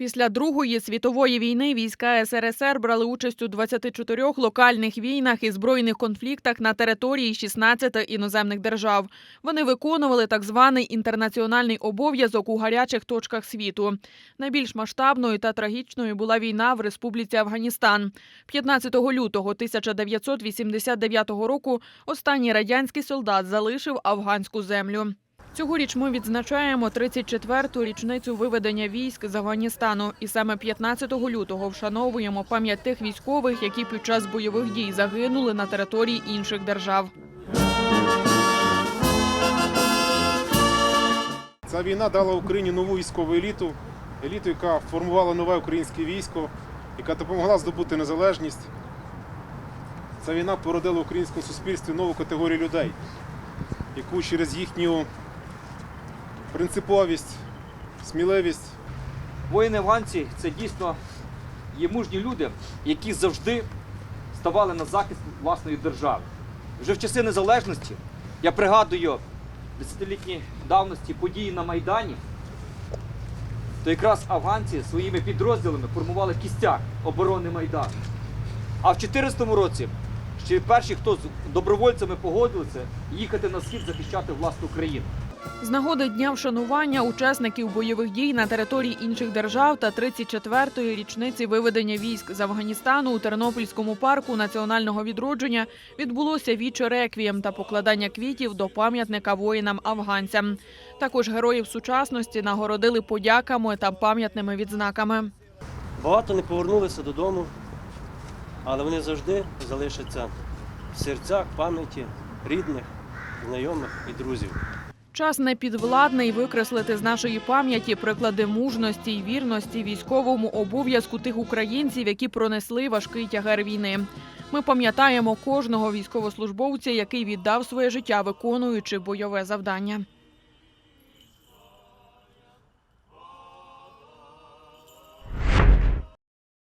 Після Другої світової війни війська СРСР брали участь у 24 локальних війнах і збройних конфліктах на території 16 іноземних держав. Вони виконували так званий інтернаціональний обов'язок у гарячих точках світу. Найбільш масштабною та трагічною була війна в Республіці Афганістан. 15 лютого 1989 року останній радянський солдат залишив афганську землю. Цьогоріч ми відзначаємо 34-ту річницю виведення військ з Афганістану. І саме 15 лютого вшановуємо пам'ять тих військових, які під час бойових дій загинули на території інших держав. Ця війна дала Україні нову військову еліту, еліту, яка формувала нове українське військо, яка допомогла здобути незалежність. Ця війна породила в українському суспільстві нову категорію людей, яку через їхню принциповість, сміливість Воїни афганці це дійсно є мужні люди, які завжди ставали на захист власної держави. Вже в часи незалежності я пригадую десятилітні давності події на Майдані, то якраз афганці своїми підрозділами формували кістяк оборони Майдану. А в 2014 році ще перші, хто з добровольцями погодилися їхати на схід захищати власну країну. З нагоди дня вшанування учасників бойових дій на території інших держав та 34-ї річниці виведення військ з Афганістану у Тернопільському парку національного відродження відбулося віче реквієм та покладання квітів до пам'ятника воїнам-афганцям. Також героїв сучасності нагородили подяками та пам'ятними відзнаками. Багато не повернулися додому, але вони завжди залишаться в серцях, пам'яті рідних, знайомих і друзів. Час не підвладний викреслити з нашої пам'яті приклади мужності й вірності військовому обов'язку тих українців, які пронесли важкий тягар війни. Ми пам'ятаємо кожного військовослужбовця, який віддав своє життя, виконуючи бойове завдання.